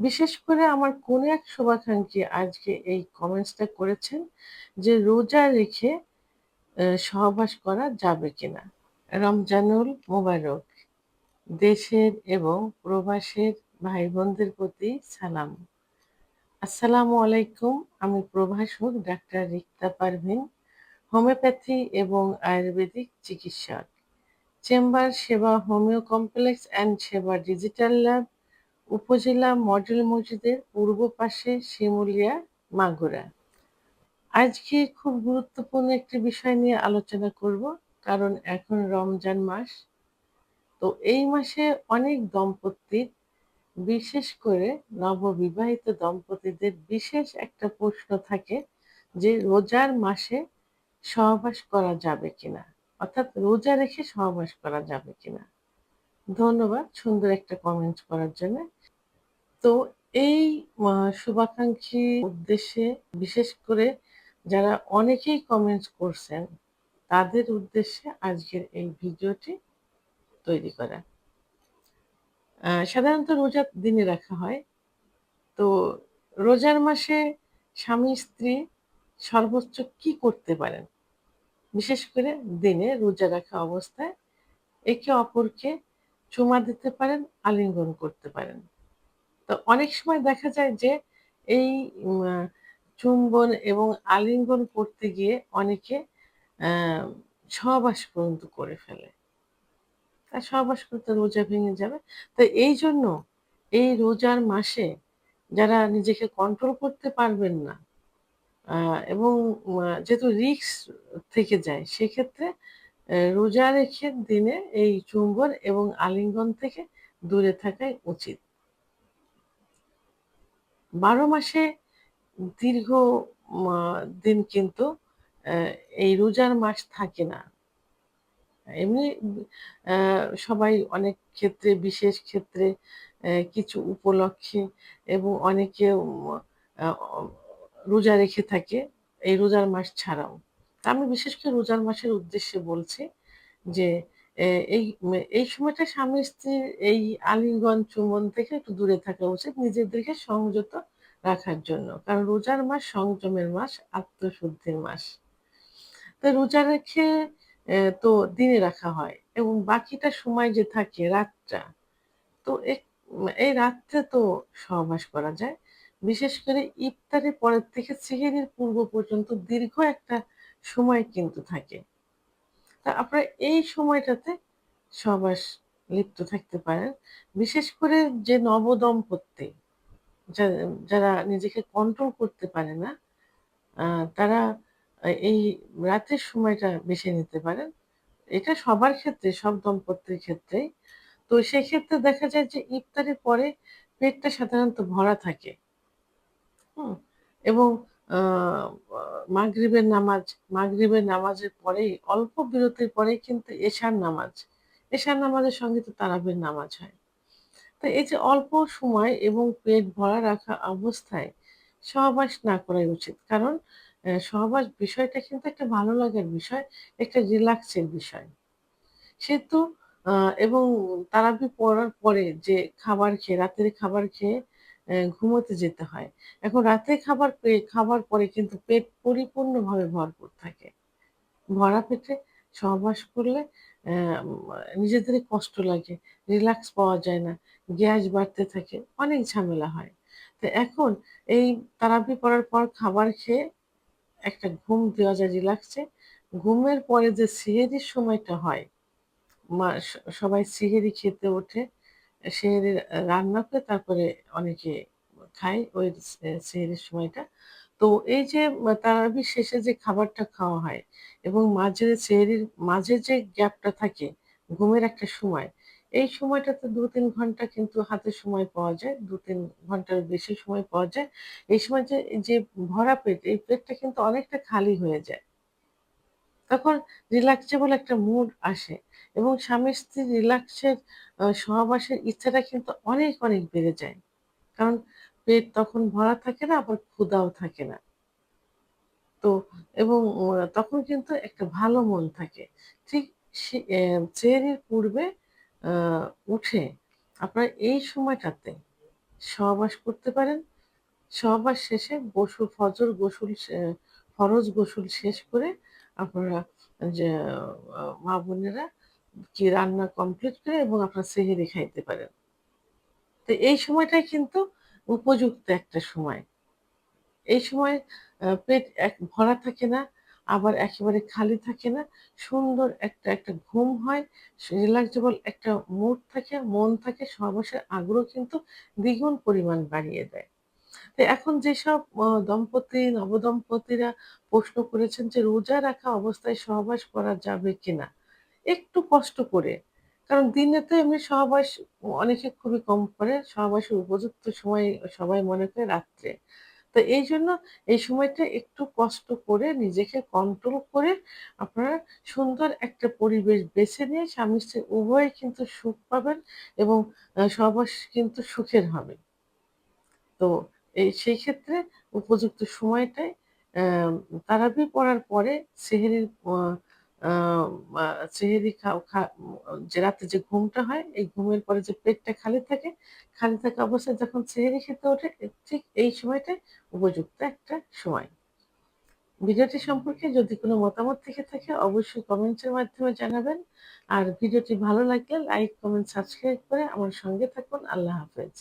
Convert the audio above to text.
বিশেষ করে আমার কোনো এক শুভাকাঙ্ক্ষী আজকে এই কমেন্টসটা করেছেন যে রোজা রেখে সহবাস করা যাবে কিনা? রমজানুল মোবারক, দেশের এবং প্রবাসের ভাই বোনদের প্রতি সালাম। আসসালামু আলাইকুম, আমি প্রভাষক ডাক্তার রিক্তা পারভিন, হোমিওপ্যাথি এবং আয়ুর্বেদিক চিকিৎসক। Chamber Seba homeo complex and Seba digital lab upazila model মসজিদের পূর্ব পাশে শিমুলিয়া মাগুরা। আজকে খুব গুরুত্বপূর্ণ একটি বিষয় নিয়ে আলোচনা করব, কারণ এখন রমজান মাস। তো এই মাসে অনেক দম্পতির, বিশেষ করে নববিবাহিত দম্পতিদের বিশেষ একটা প্রশ্ন থাকে যে রোজার মাসে সহবাস করা যাবে কিনা? অর্থাৎ রোজা রেখে সহবাস করা যাবে কিনা? ধন্যবাদ সুন্দর একটা কমেন্ট করার জন্য। তো এই শুভাকাঙ্ক্ষী উদ্দেশ্যে বিশেষ করে যারা অনেকেই কমেন্টস করছেন, তাদের উদ্দেশ্যে আজকের এই ভিডিওটি তৈরি করা। সাধারণত রোজার দিনে রাখা হয়। তো রোজার মাসে স্বামী, স্ত্রী সর্বোচ্চ কি করতে পারেন? বিশেষ করে দিনে রোজা রাখা অবস্থায় একে অপরকে চুমা দিতে পারেন, আলিঙ্গন করতে পারেন। তো অনেক সময় দেখা যায় যে এই চুম্বন এবং আলিঙ্গন করতে গিয়ে অনেকে সহবাস পর্যন্ত করে ফেলে। তা সহবাস করতে রোজা ভেঙে যাবে। তো এই জন্য এই রোজার মাসে যারা নিজেকে কন্ট্রোল করতে পারবেন না এবং যেহেতু রিক্স থেকে যায়, সেক্ষেত্রে রোজা রেখে দিনে এই চুম্বন এবং আলিঙ্গন থেকে দূরে থাকাই উচিত। বারো মাসে দীর্ঘ দিন কিন্তু এই রোজার মাস থাকে না। এমনি সবাই অনেক ক্ষেত্রে, বিশেষ ক্ষেত্রে কিছু উপলক্ষে এবং অনেকে রোজা রেখে থাকে, এই রোজার মাস ছাড়াও। আমি বিশেষ করে রোজার মাসের উদ্দেশ্যে বলছি যে এই এই সময়টা স্বামী স্ত্রীর এই আলিঙ্গন চুম্বন থেকে একটু দূরে থাকা উচিত নিজেদেরকে সংযত রাখার জন্য। কারণ রোজার মাস সংযমের মাস, আত্মশুদ্ধির মাস। তো রোজা রেখে তো দিনে রাখা হয় এবং বাকিটা সময় যে থাকে রাতটা, তো এই রাত্রে তো সহবাস করা যায়। বিশেষ করে ইফতারের পরের থেকে সিহেরির পূর্ব পর্যন্ত দীর্ঘ একটা সময় কিন্তু থাকে। তা আপনারা এই সময়টাতে সবাস লিপ্ত থাকতে পারেন। বিশেষ করে যে নবদম্পতি যারা নিজেকে কন্ট্রোল করতে পারে না তারা এই রাতের সময়টা বেছে নিতে পারেন। এটা সবার ক্ষেত্রে, সব দম্পতির ক্ষেত্রেই। তো সেক্ষেত্রে দেখা যায় যে ইফতারের পরে পেটটা সাধারণত ভরা থাকে। হুম, এবং মাগরিবের নামাজ, মাগরিবের নামাজের পরেই, অল্প বিরতির পরেই কিন্তু এশার নামাজ, এশার নামাজের সঙ্গে তো তারাবের নামাজ হয়। তো এই যে অল্প সময় এবং পেট ভরা রাখা অবস্থায় সহবাস না করাই উচিত। কারণ সহবাস বিষয়টা কিন্তু একটা ভালো লাগার বিষয়, একটা রিল্যাক্সের বিষয়। সেহেতু এবং তারাবি পড়ার পরে যে খাবার খেয়ে, রাতের খাবার খেয়ে ঘুমোতে যেতে হয়। এখন রাতে খাবার খাবার পরে কিন্তু পেট পরিপূর্ণভাবে ভরপুর থাকে। ভরা পেটে সহবাস করলে নিজেদের কষ্ট লাগে, রিল্যাক্স পাওয়া যায় না, গ্যাস বাড়তে থাকে, অনেক ঝামেলা হয়। তো এখন এই তারাবি পড়ার পর খাবার খেয়ে একটা ঘুম দেওয়া যায়, রিল্যাক্সে। ঘুমের পরে যে সিহেরির সময়টা হয়, মা সবাই সিহেরি খেতে ওঠে। সেহেরি রান্না করে তারপরে অনেকে খায় ওই সেহেরির সময়টা। তো এই যে তারাবি শেষে যে খাবারটা খাওয়া হয় এবং মাঝে সেহেরির, মাঝে যে গ্যাপটা থাকে ঘুমের একটা সময়, এই সময়টাতে দু তিন ঘণ্টা কিন্তু হাতে সময় পাওয়া যায় দু তিন ঘণ্টার বেশি সময় পাওয়া যায়। এই সময় যে যে ভরা পেট, এই পেটটা কিন্তু অনেকটা খালি হয়ে যায়। তখন রিল্যাক্সেবল একটা মুড আসে এবং স্বামী স্ত্রী রিল্যাক্সের সহবাসের ইচ্ছাটা কিন্তু অনেক অনেক বেড়ে যায়। কারণ পেট তখন ভরা থাকে না, আবার ক্ষুদাও থাকে না। তো, এবং তখন কিন্তু একটা ভালো মন থাকে। ঠিক চেয়ারের পূর্বে উঠে আপনার এই সময়টাতে সহবাস করতে পারেন। সহবাস শেষে গোসল, ফজর গোসল ফরজ গোসল শেষ করে আপনারা যে মা-বোনেরা কি রান্না কমপ্লিট করে এবং আপনার সেহরি খাইতে পারেন। তো এই সময়টাই কিন্তু উপযুক্ত একটা সময়। এই সময় পেট এক ভরা থাকে না, আবার একেবারে খালি থাকে না। সুন্দর একটা, একটা ঘুম হয়, রিল্যাক্সেবল একটা মুড থাকে, মন থাকে, সহবাসের আগ্রহ কিন্তু দ্বিগুণ পরিমাণ বাড়িয়ে দেয়। এখন যেসব দম্পতি, নবদম্পতিরা প্রশ্ন করেছেন যে রোজা রাখা অবস্থায় সহবাস করা যাবে কিনা? একটু কষ্ট করে। কারণ দিনে তো এমনি সহবাস অনেকে খুবই কম করে। সহবাসের উপযুক্ত সময় সবাই মনে করে রাত্রে। তো এই জন্য এই সময়টা একটু কষ্ট করে নিজেকে কন্ট্রোল করে আপনারা সুন্দর একটা পরিবেশ বেছে নিয়ে স্বামী-স্ত্রী উভয়ে কিন্তু সুখ পাবেন এবং সহবাস কিন্তু সুখের হবে। তো এই সেই ক্ষেত্রে উপযুক্ত সময়টায় তারাবি পড়ার পরে সেহেরির সেহরি যে রাতে যে ঘুমটা হয়, এই ঘুমের পরে যে পেটটা খালি থাকে, খালি থাকা অবস্থায় যখন সেহেরি খেতে ওঠে, ঠিক এই সময়টাই উপযুক্ত একটা সময়। ভিডিওটি সম্পর্কে যদি কোনো মতামত থেকে থাকে অবশ্যই কমেন্টসের মাধ্যমে জানাবেন। আর ভিডিওটি ভালো লাগলে লাইক, কমেন্ট, সাবস্ক্রাইব করে আমার সঙ্গে থাকুন। আল্লাহ হাফেজ।